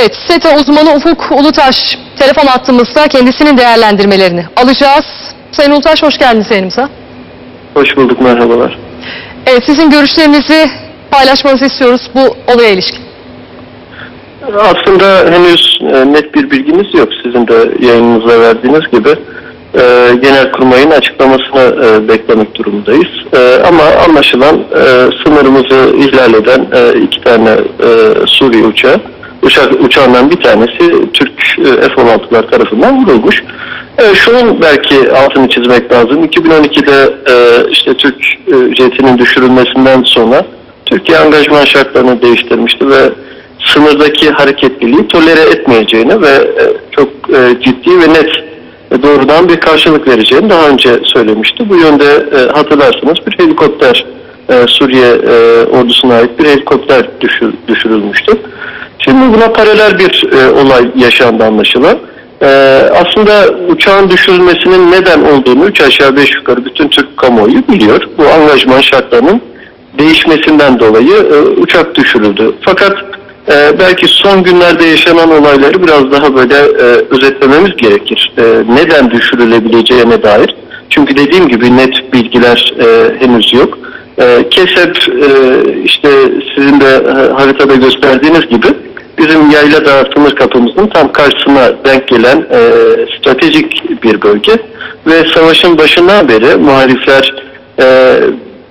Evet, SETA uzmanı Ufuk Ulutaş telefon attığımızda kendisinin değerlendirmelerini alacağız. Sayın Ulutaş hoş geldiniz yayınımıza. Hoş bulduk, merhabalar. Evet, sizin görüşlerinizi paylaşmanızı istiyoruz bu olaya ilişkin. Aslında henüz e, net bir bilgimiz yok. Sizin de yayınınıza verdiğiniz gibi e, Genelkurmay'ın açıklamasını e, beklemek durumundayız. Ama anlaşılan sınırımızı ihlal eden iki tane Suriye uçağı, uçak, uçağından bir tanesi Türk e, F-16'lar tarafından vurulmuş. E, şunun belki altını çizmek lazım. 2012'de e, işte Türk e, jetinin düşürülmesinden sonra Türkiye angajman şartlarını değiştirmişti ve sınırdaki hareketliliği tolere etmeyeceğini ve e, çok e, ciddi ve net e, doğrudan bir karşılık vereceğini daha önce söylemişti. Bu yönde e, hatırlarsınız bir helikopter e, Suriye e, ordusuna ait bir helikopter düşür, düşürülmüştü. Şimdi buna paralel bir e, olay yaşandı anlaşılan. E, aslında uçağın düşürülmesinin neden olduğunu üç aşağı beş yukarı bütün Türk kamuoyu biliyor. Bu angajman şartlarının değişmesinden dolayı e, uçak düşürüldü. Fakat e, belki son günlerde yaşanan olayları biraz daha böyle e, özetlememiz gerekir. E, neden düşürülebileceğine dair. Çünkü dediğim gibi net bilgiler e, henüz yok. E, KESEP e, işte sizin de e, haritada gösterdiğiniz gibi bizim Yayladağ sınır kapımızın tam karşısına denk gelen e, stratejik bir bölge ve savaşın başından beri muhalifler e,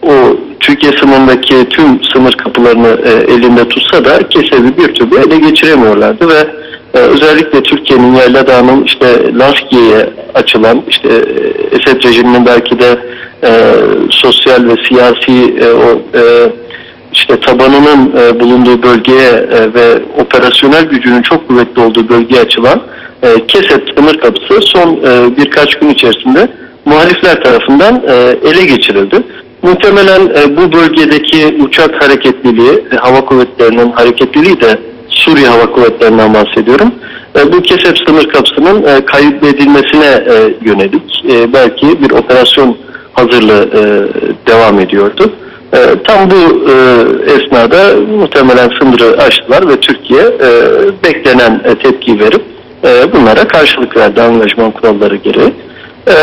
o Türkiye sınırındaki tüm sınır kapılarını e, elinde tutsa da Kesev'i bir türlü ele geçiremiyorlardı ve e, özellikle Türkiye'nin Yayladağ'ın işte Laskiye'ye açılan işte e, Esed rejiminin belki de e, sosyal ve siyasi e, o e, işte tabanının e, bulunduğu bölgeye e, ve operasyonel gücünün çok kuvvetli olduğu bölgeye açılan e, Keset sınır kapısı son e, birkaç gün içerisinde muhalifler tarafından e, ele geçirildi. Muhtemelen e, bu bölgedeki uçak hareketliliği, e, hava kuvvetlerinin hareketliliği de Suriye Hava Kuvvetleri'nden bahsediyorum. E, bu Kesep sınır kapısının e, kaybedilmesine e, yönelik e, belki bir operasyon hazırlığı e, devam ediyordu. E, tam bu e, esnada muhtemelen sınırı aştılar ve Türkiye e, beklenen e, tepkiyi verip e, bunlara karşılık verdi angajman kuralları gereği. E,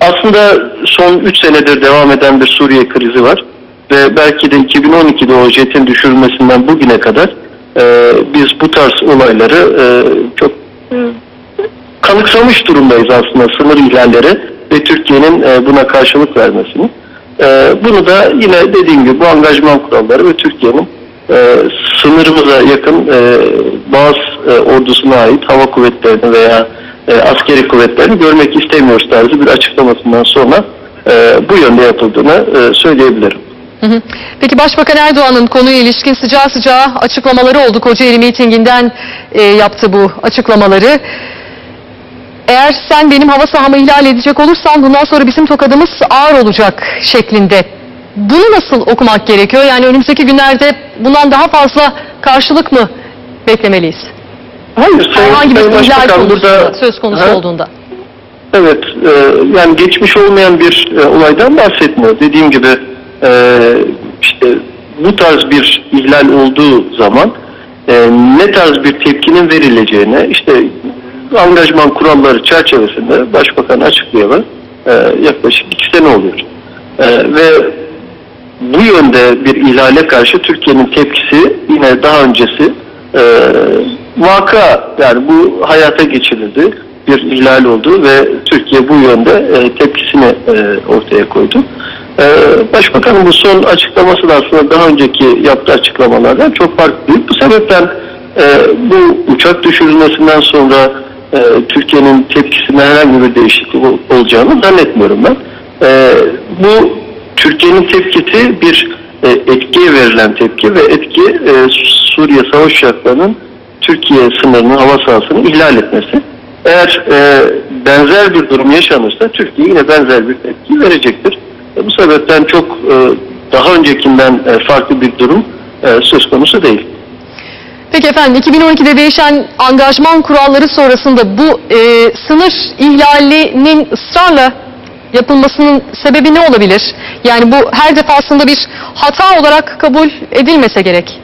aslında son 3 senedir devam eden bir Suriye krizi var ve belki de 2012'de o jetin düşürülmesinden bugüne kadar e, biz bu tarz olayları e, çok e, kanıksamış durumdayız aslında sınır ihlalleri ve Türkiye'nin e, buna karşılık vermesini. E, bunu da yine dediğim gibi bu angajman kuralları ve Türkiye'nin e, sınırımıza yakın e, bazı e, ordusuna ait hava kuvvetlerini veya e, askeri kuvvetlerini görmek istemiyoruz tarzı bir açıklamasından sonra e, bu yönde yapıldığını e, söyleyebilirim. Peki Başbakan Erdoğan'ın konuya ilişkin sıcağı sıcağı açıklamaları oldu. Kocaeli mitinginden e, yaptı bu açıklamaları. Eğer sen benim hava sahamı ihlal edecek olursan bundan sonra bizim tokadımız ağır olacak şeklinde. Bunu nasıl okumak gerekiyor? Yani önümüzdeki günlerde bundan daha fazla karşılık mı beklemeliyiz? Hayır, Sayın, Herhangi bir ihlal burada söz konusu Ha? olduğunda. Evet, e, yani geçmiş olmayan bir e, olaydan bahsetmiyor. Dediğim gibi e, işte bu tarz bir ihlal olduğu zaman e, ne tarz bir tepkinin verileceğine işte angajman kuralları çerçevesinde Başbakan açıklayalı e, yaklaşık iki sene oluyor. E, ve bu yönde bir ihlale karşı Türkiye'nin tepkisi yine daha öncesi e, vaka yani bu hayata geçirildi bir ihlal oldu ve Türkiye bu yönde e, tepkisini e, ortaya koydu. E, Başbakanın bu son açıklaması da aslında daha önceki yaptığı açıklamalardan çok farklı. Bu sebepten e, bu uçak düşürülmesinden sonra e, Türkiye'nin tepkisinde herhangi bir değişiklik ol- olacağını zannetmiyorum ben. E, bu Türkiye'nin tepkisi bir e, etkiye verilen tepki ve etki e, Suriye savaş uçaklarının Türkiye sınırının hava sahasını ihlal etmesi. Eğer e, benzer bir durum yaşanırsa Türkiye yine benzer bir tepki verecektir. E, bu sebepten çok e, daha öncekinden e, farklı bir durum e, söz konusu değil. Peki efendim 2012'de değişen angajman kuralları sonrasında bu e, sınır ihlalinin ısrarla yapılmasının sebebi ne olabilir? Yani bu her defasında bir hata olarak kabul edilmese gerek.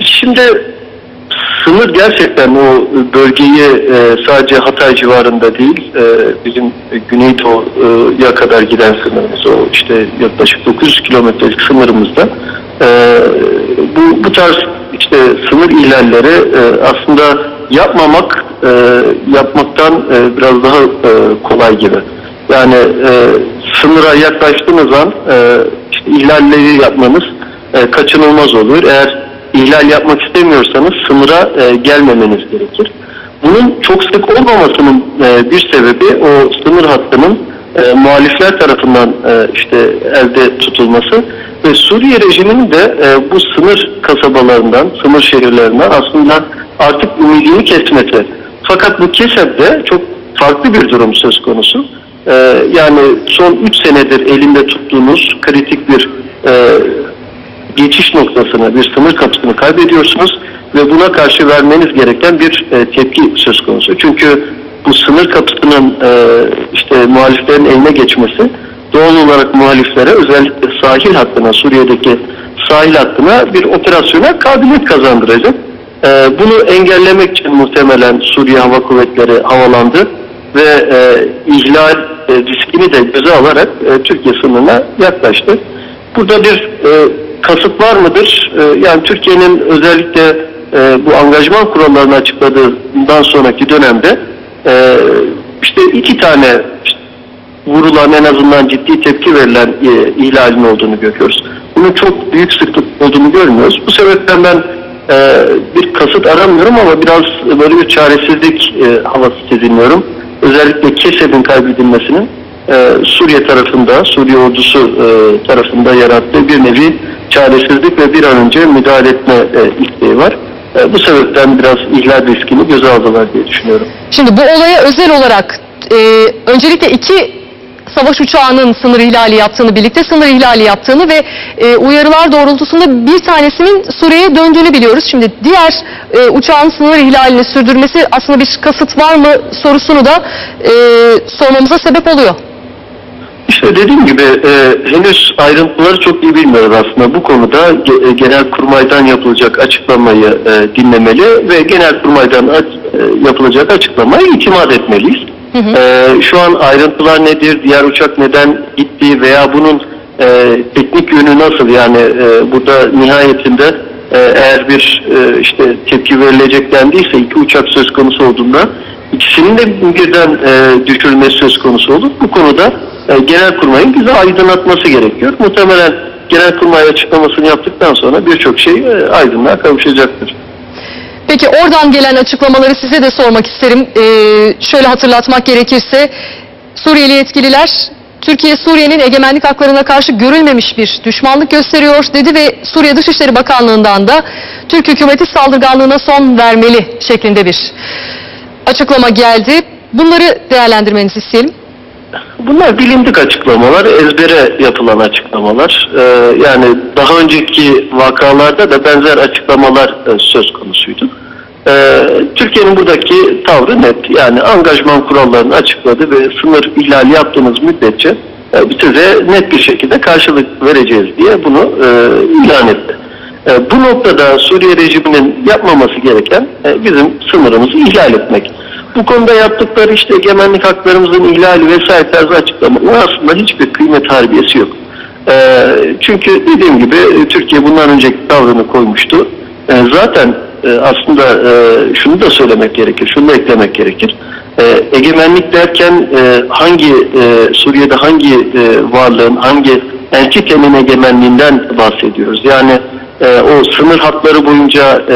Şimdi sınır gerçekten o bölgeyi e, sadece Hatay civarında değil, e, bizim Güneydoğu'ya kadar giden sınırımız o işte yaklaşık 900 kilometrelik sınırımızda e, bu, bu tarz işte sınır ihlalleri e, aslında yapmamak e, yapmaktan e, biraz daha e, kolay gibi. Yani e, sınıra yaklaştığınız an e, işte ihlalleri yapmanız e, kaçınılmaz olur. Eğer ihlal yapmak istemiyorsanız sınıra e, gelmemeniz gerekir. Bunun çok sık olmamasının e, bir sebebi o sınır hattının e, muhalifler tarafından e, işte elde tutulması ve Suriye rejiminin de e, bu sınır kasabalarından, sınır şehirlerinden aslında artık ümidini kesmesi. Fakat bu kesemde çok farklı bir durum söz konusu. E, yani son 3 senedir elinde tuttuğunuz kritik bir e, geçiş noktasını, bir sınır kapısını kaybediyorsunuz ve buna karşı vermeniz gereken bir e, tepki söz konusu. Çünkü bu sınır kapısının e, işte muhaliflerin eline geçmesi doğal olarak muhaliflere özellikle sahil hattına, Suriye'deki sahil hattına bir operasyona kabiliyet kazandıracak. E, bunu engellemek için muhtemelen Suriye Hava Kuvvetleri havalandı ve e, ihlal e, riskini de göze alarak e, Türkiye sınırına yaklaştı. Burada bir e, kasıt var mıdır? E, yani Türkiye'nin özellikle e, bu angajman kurallarını açıkladığından sonraki dönemde e, işte iki tane işte vurulan en azından ciddi tepki verilen e, ihlalin olduğunu görüyoruz. Bunun çok büyük sıklık olduğunu görmüyoruz. Bu sebepten ben e, bir kasıt aramıyorum ama biraz böyle bir çaresizlik havası sezinliyorum. Özellikle Kesed'in kaybedilmesinin e, Suriye tarafında, Suriye ordusu e, tarafında yarattığı bir nevi çaresizlik ve bir an önce müdahale etme e, isteği var. E, bu sebepten biraz ihlal riskini göze aldılar diye düşünüyorum. Şimdi bu olaya özel olarak e, öncelikle iki savaş uçağının sınır ihlali yaptığını, birlikte sınır ihlali yaptığını ve e, uyarılar doğrultusunda bir tanesinin Suriye'ye döndüğünü biliyoruz. Şimdi diğer e, uçağın sınır ihlalini sürdürmesi aslında bir kasıt var mı sorusunu da e, sormamıza sebep oluyor. İşte dediğim gibi e, henüz ayrıntıları çok iyi bilmiyoruz aslında. Bu konuda ge- e, genel kurmaydan yapılacak açıklamayı e, dinlemeli ve genel kurmaydan aç- e, yapılacak açıklamaya itimat etmeliyiz. E, şu an ayrıntılar nedir, diğer uçak neden gitti veya bunun e, teknik yönü nasıl yani e, burada nihayetinde e, eğer bir e, işte tepki verilecek dendiyse iki uçak söz konusu olduğunda ikisinin de birden e, düşürülmesi söz konusu olur. Bu konuda e, Genelkurmay'ın bize aydınlatması gerekiyor. Muhtemelen Genelkurmay açıklamasını yaptıktan sonra birçok şey e, aydınlığa kavuşacaktır. Peki oradan gelen açıklamaları size de sormak isterim. Ee, şöyle hatırlatmak gerekirse Suriyeli yetkililer Türkiye Suriye'nin egemenlik haklarına karşı görülmemiş bir düşmanlık gösteriyor dedi ve Suriye Dışişleri Bakanlığı'ndan da Türk hükümeti saldırganlığına son vermeli şeklinde bir açıklama geldi. Bunları değerlendirmenizi isteyelim. Bunlar bilindik açıklamalar, ezbere yapılan açıklamalar. Ee, yani daha önceki vakalarda da benzer açıklamalar e, söz konusuydu. Ee, Türkiye'nin buradaki tavrı net. Yani angajman kurallarını açıkladı ve sınır ihlali yaptığınız müddetçe e, size net bir şekilde karşılık vereceğiz diye bunu e, ilan etti. E, bu noktada Suriye rejiminin yapmaması gereken e, bizim sınırımızı ihlal etmek. Bu konuda yaptıkları işte egemenlik haklarımızın ihlali vesaire tarzı açıklamalar aslında hiçbir kıymet harbiyesi yok. E, çünkü dediğim gibi e, Türkiye bundan önceki tavrını koymuştu. E, zaten e, aslında e, şunu da söylemek gerekir, şunu da eklemek gerekir. E, egemenlik derken e, hangi e, Suriye'de hangi e, varlığın, hangi entitenin egemenliğinden bahsediyoruz? Yani e, o sınır hatları boyunca e,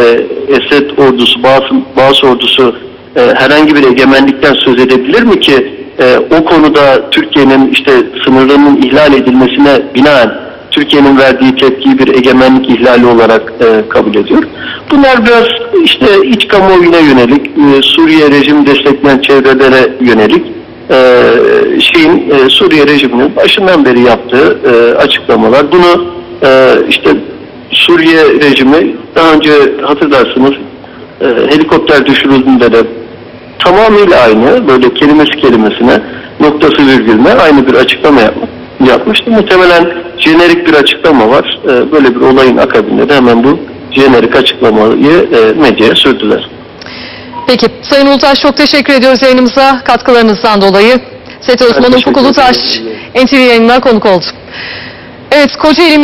Esed ordusu, Bağız, Bağız ordusu e, herhangi bir egemenlikten söz edebilir mi ki e, o konuda Türkiye'nin işte sınırlarının ihlal edilmesine binaen Türkiye'nin verdiği tepkiyi bir egemenlik ihlali olarak e, kabul ediyor. Bunlar biraz işte iç kamuoyuna yönelik, e, Suriye rejim destekleyen çevrelere yönelik e, şeyin e, Suriye rejiminin başından beri yaptığı e, açıklamalar. Bunu e, işte Suriye rejimi daha önce hatırlarsınız e, helikopter düşürüldüğünde de tamamıyla aynı böyle kelimesi kelimesine noktası virgülüne aynı bir açıklama yapma, yapmıştı. Muhtemelen jenerik bir açıklama var. E, böyle bir olayın akabinde de hemen bu jenerik açıklamayı e, medyaya sürdüler. Peki Sayın Ulutaş çok teşekkür ediyoruz yayınımıza katkılarınızdan dolayı. Uzmanı teşekkür Ufuk Ulutaş. NTV yayınına konuk oldu. Evet Kocaeli